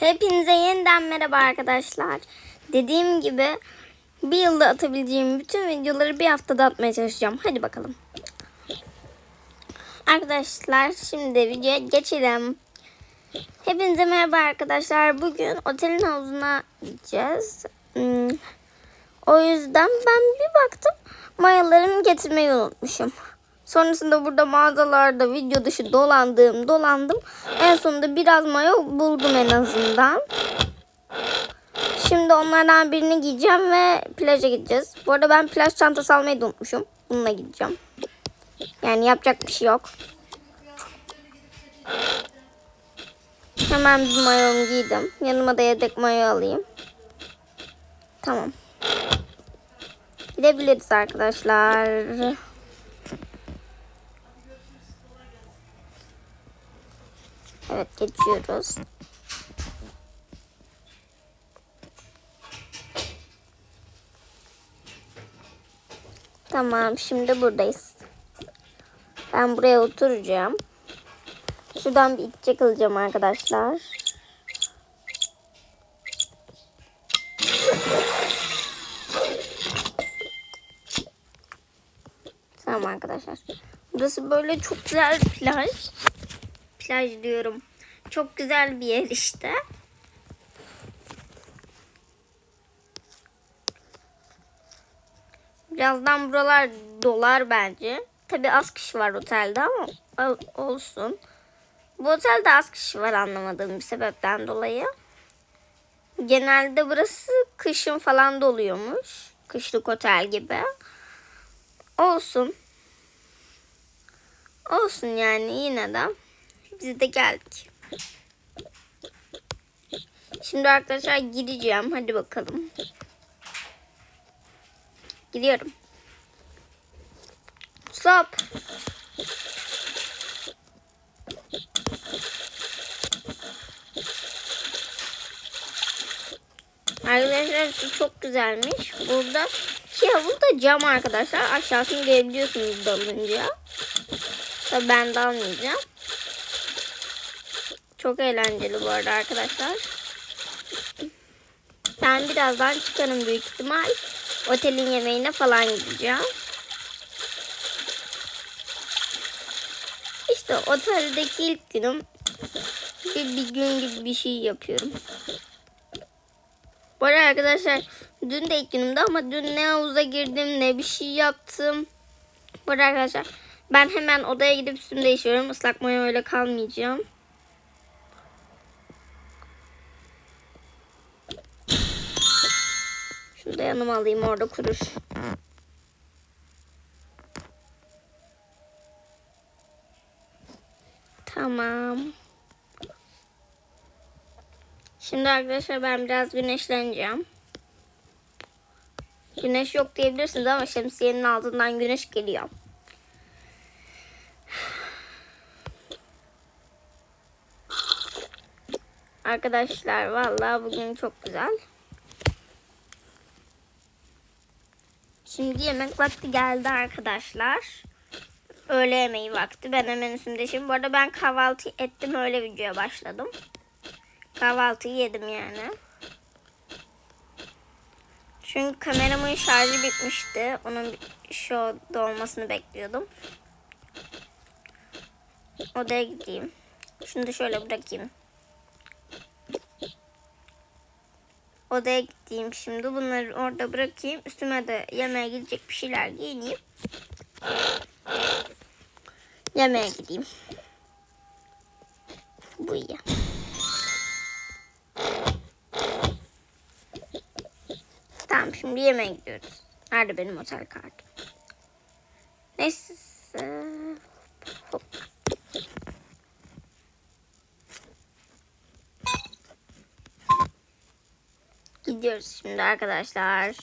Hepinize yeniden merhaba arkadaşlar. Dediğim gibi bir yılda atabileceğim bütün videoları bir haftada atmaya çalışacağım. Hadi bakalım. Arkadaşlar şimdi videoya geçelim. Hepinize merhaba arkadaşlar. Bugün otelin havuzuna gideceğiz. Hmm, O yüzden ben bir baktım mayalarımı getirmeyi unutmuşum. Sonrasında burada mağazalarda video dışı dolandım dolandım. En sonunda biraz maya buldum en azından. Şimdi onlardan birini giyeceğim ve plaja gideceğiz. Bu arada ben plaj çantası almayı da unutmuşum. Bununla gideceğim. Yani yapacak bir şey yok. Hemen bir mayomu giydim. Yanıma da yedek mayo alayım. Tamam. Gidebiliriz arkadaşlar. Evet geçiyoruz. Tamam şimdi buradayız. Ben buraya oturacağım. Şuradan bir içecek alacağım arkadaşlar. Tamam arkadaşlar. Burası böyle çok güzel bir plaj. Plaj diyorum. Çok güzel bir yer işte. Birazdan buralar dolar bence. Tabi az kişi var otelde ama ol- olsun. Bu otelde az kişi var anlamadığım bir sebepten dolayı. Genelde burası kışın falan doluyormuş. Kışlık otel gibi. Olsun. Olsun yani yine de. Biz de geldik. Şimdi arkadaşlar gideceğim. Hadi bakalım. Gidiyorum. Stop. Arkadaşlar su çok güzelmiş. Burada ki havuz da cam arkadaşlar. Aşağısını görebiliyorsunuz dalınca. Tabii ben dalmayacağım. Çok eğlenceli bu arada arkadaşlar. Ben birazdan çıkarım büyük ihtimal. Otelin yemeğine falan gideceğim. İşte oteldeki ilk günüm bir, bir gün gibi bir şey yapıyorum. Bu arada arkadaşlar dün de ilk günümdü ama dün ne havuza girdim ne bir şey yaptım. Bu arada arkadaşlar ben hemen odaya gidip üstümü değişiyorum. Islak maya öyle kalmayacağım. Şunu yanıma alayım orada kurur. Tamam. Şimdi arkadaşlar ben biraz güneşleneceğim. Güneş yok diyebilirsiniz ama şemsiyenin altından güneş geliyor. Arkadaşlar vallahi bugün çok güzel. Şimdi yemek vakti geldi arkadaşlar. Öğle yemeği vakti. Ben hemen üstümde şimdi. Bu arada ben kahvaltı ettim öyle videoya başladım. Kahvaltıyı yedim yani. Çünkü kameramın şarjı bitmişti. Onun şu dolmasını bekliyordum. Odaya gideyim. Şunu da şöyle bırakayım. Odaya gideyim şimdi. Bunları orada bırakayım. Üstüme de yemeğe gidecek bir şeyler giyineyim. Yemeğe gideyim. Bu iyi. Tamam şimdi yemeğe gidiyoruz. Nerede benim otel kartım? Neyse. Hop. Gidiyoruz şimdi arkadaşlar.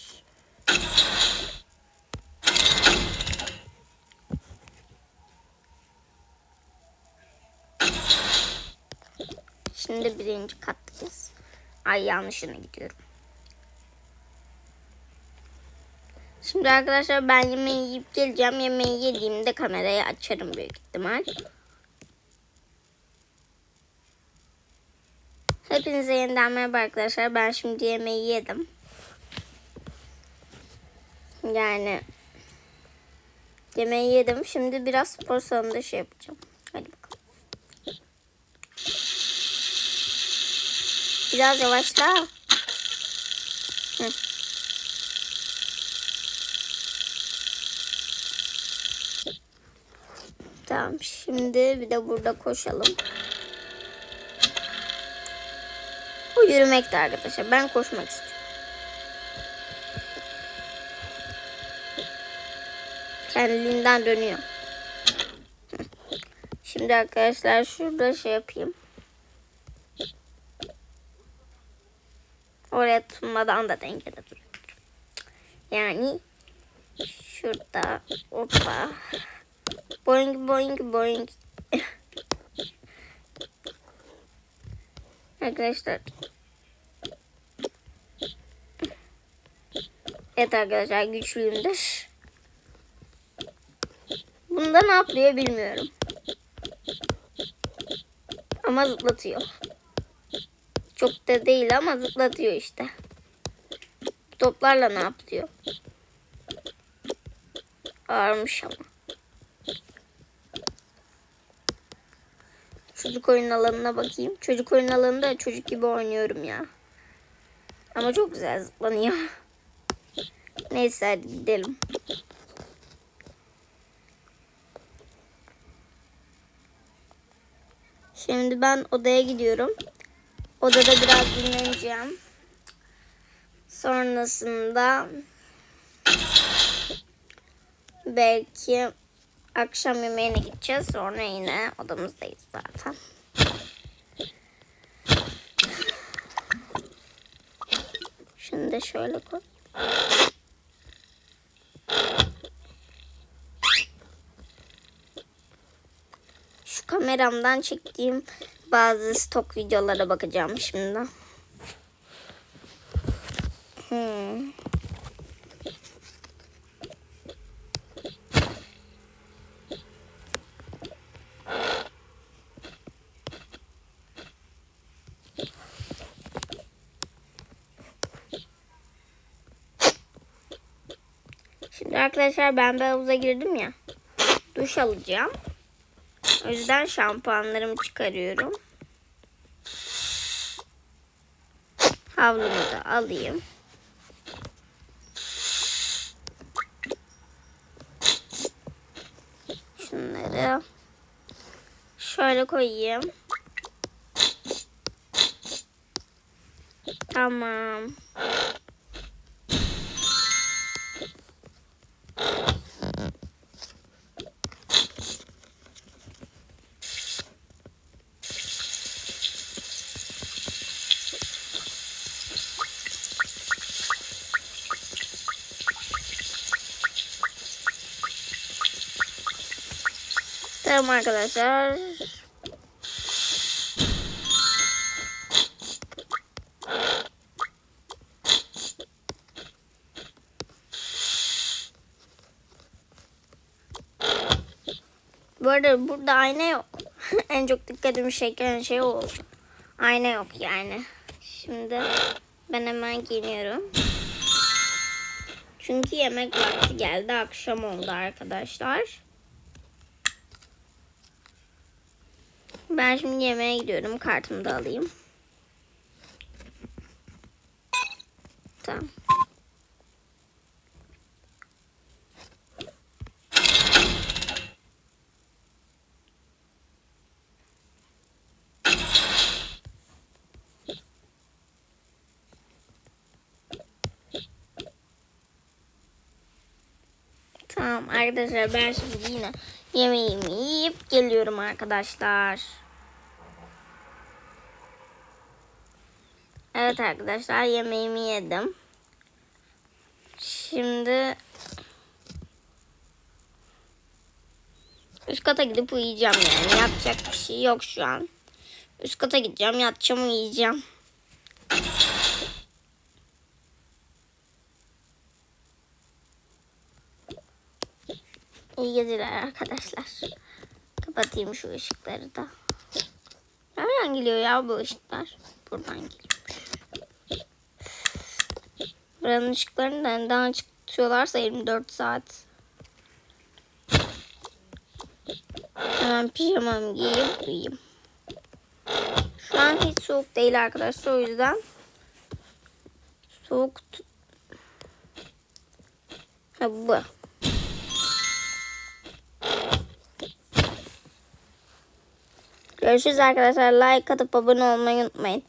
Şimdi birinci kattayız. Ay yanlışına gidiyorum. Şimdi arkadaşlar ben yemeği yiyip geleceğim. Yemeği yediğimde kamerayı açarım büyük ihtimal. Hepinize yeniden merhaba arkadaşlar. Ben şimdi yemeği yedim. Yani yemeği yedim. Şimdi biraz spor salonunda şey yapacağım. Hadi bakalım. Biraz yavaşla. Hı. Tamam şimdi bir de burada koşalım. Bu yürümekti arkadaşlar. Ben koşmak istiyorum. Kendiliğinden dönüyor. Şimdi arkadaşlar şurada şey yapayım. Oraya tutunmadan da dengede. Yani şurada hoppa. Boing boing boing. Arkadaşlar. Evet arkadaşlar güçlüyümdür. Bunda ne yapıyor bilmiyorum. Ama zıplatıyor. Çok da değil ama zıplatıyor işte. Toplarla ne yapıyor? Ağırmış ama. Çocuk oyun alanına bakayım. Çocuk oyun alanında çocuk gibi oynuyorum ya. Ama çok güzel zıplanıyor. Neyse hadi gidelim. Şimdi ben odaya gidiyorum. Odada biraz dinleneceğim. Sonrasında belki akşam yemeğine gideceğiz. Sonra yine odamızdayız zaten. Şunu da şöyle koy. Şu kameramdan çektiğim bazı stok videolara bakacağım şimdi. Hmm. Şimdi arkadaşlar ben bir havuza girdim ya. Duş alacağım. O yüzden şampuanlarımı çıkarıyorum. Havlumu da alayım. Şunları şöyle koyayım. Tamam. Tamam arkadaşlar. Bu arada burada ayna yok. en çok dikkatimi çeken şey o. Ayna yok yani. Şimdi ben hemen giyiniyorum. Çünkü yemek vakti geldi. Akşam oldu arkadaşlar. Ben şimdi yemeğe gidiyorum. Kartımı da alayım. Tamam. Tamam arkadaşlar ben şimdi yine yemeğimi yiyip geliyorum arkadaşlar. Evet arkadaşlar yemeğimi yedim. Şimdi üst kata gidip uyuyacağım yani. Yapacak bir şey yok şu an. Üst kata gideceğim, yatacağım, uyuyacağım. İyi geceler arkadaşlar. Kapatayım şu ışıkları da. Nereden geliyor ya bu ışıklar? Buradan geliyor. Buranın ışıklarını da neden açık tutuyorlarsa 24 saat. Hemen pijamamı giyip uyuyayım. Şu an hiç soğuk değil arkadaşlar o yüzden soğuk ha bu. Görüşürüz arkadaşlar. Like atıp abone olmayı unutmayın.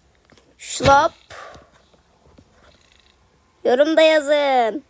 Şlop. Yorumda yazın.